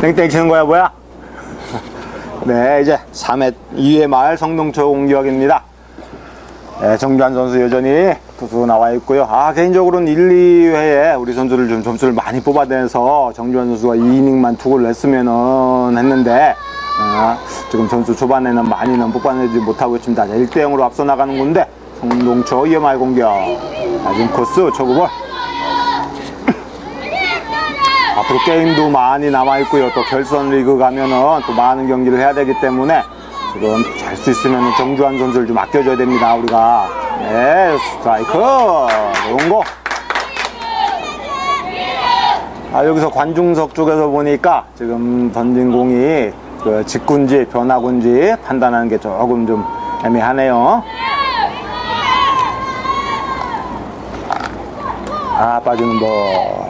땡땡 치는 거야 뭐야? 네 이제 3회 2회 말 성동초 공격입니다. 네, 정주환 선수 여전히 투수 나와 있고요. 아 개인적으로는 1, 2회에 우리 선수를 좀 점수를 많이 뽑아내서 정주환 선수가 2이닝만 투구를 했으면은 했는데 아, 지금 선수 초반에는 많이는 뽑아내지 못하고 있습니다. 1대 0으로 앞서 나가는 건데 성동초 2회 말 공격 낮은 코스 초구볼 앞으로 게임도 많이 남아있고요. 또 결선 리그 가면은 또 많은 경기를 해야 되기 때문에 지금 잘 수 있으면 정주환 선수를 좀 아껴줘야 됩니다. 우리가. 네, 스트라이크. 좋은 거. 아, 여기서 관중석 쪽에서 보니까 지금 던진 공이 그 직군지 변화군지 판단하는 게 조금 좀 애매하네요. 아, 빠지는 볼.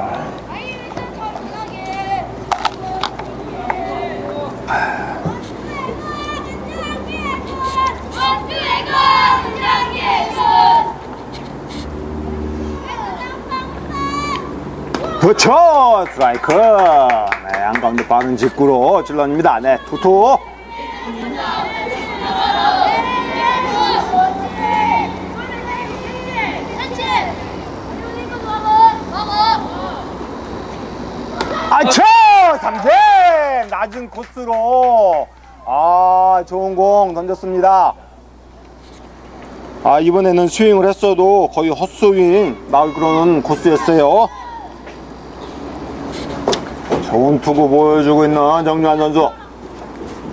그렇죠 스트라이크 네 한가운데 빠른 직구로 찔러냅니다. 네 투투. 아쳐 삼진! 낮은 코스로. 아 좋은 공 던졌습니다. 아 이번에는 스윙을 했어도 거의 헛스윙 나올 그러는 코스였어요 좋은 투구 보여주고 있는 정유한 선수.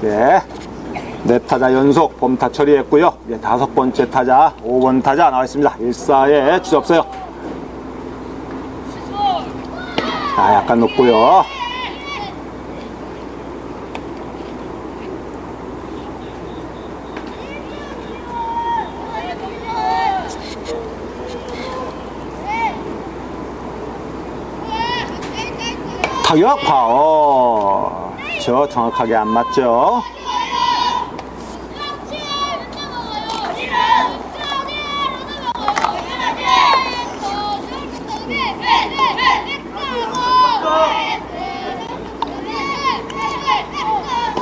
네. 네 타자 연속 범타 처리했고요. 이제 다섯 번째 타자, 5번 타자 나와 있습니다. 1사에 주저 없어요. 아, 약간 높고요. 타격 파워. 저 정확하게 안 맞죠?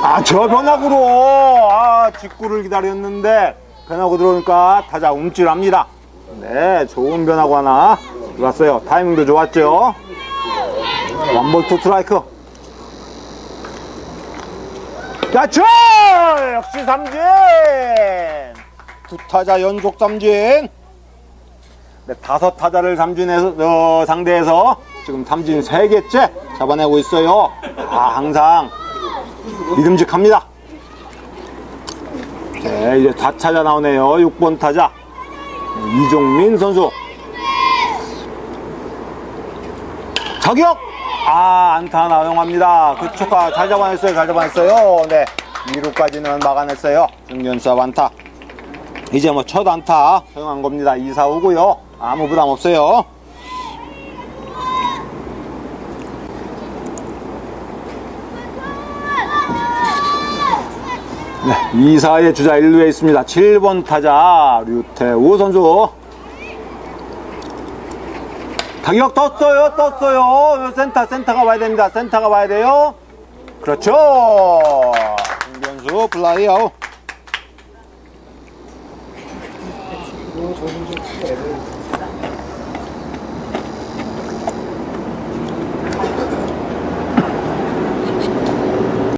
아, 저 변화구로, 아, 직구를 기다렸는데, 변화구 들어오니까 타자 움찔합니다. 네, 좋은 변화구 하나 들어왔어요. 타이밍도 좋았죠? 원볼 투 스트라이크. 야쳐! 역시 삼진! 두 타자 연속 삼진. 네, 다섯 타자를 삼진해서, 어, 상대해서 지금 삼진 세 개째 잡아내고 있어요. 아, 항상 믿음직합니다. 네, 이제 다 타자 나오네요. 6번 타자. 이종민 선수. 저격! 아, 안타 나용합니다. 그 초카 잘 잡아냈어요. 잘 잡아냈어요. 네. 2루까지는 막아냈어요. 중견수 안타. 이제 뭐 첫 안타 허용한 겁니다. 2, 4, 5고요. 아무 부담 없어요. 네, 2, 4의 주자 1루에 있습니다. 7번 타자 류태우 선수. 타격 떴어요, 떴어요. 센터, 센터가 와야 됩니다. 센터가 와야 돼요. 그렇죠. 김변수 플라이 아웃.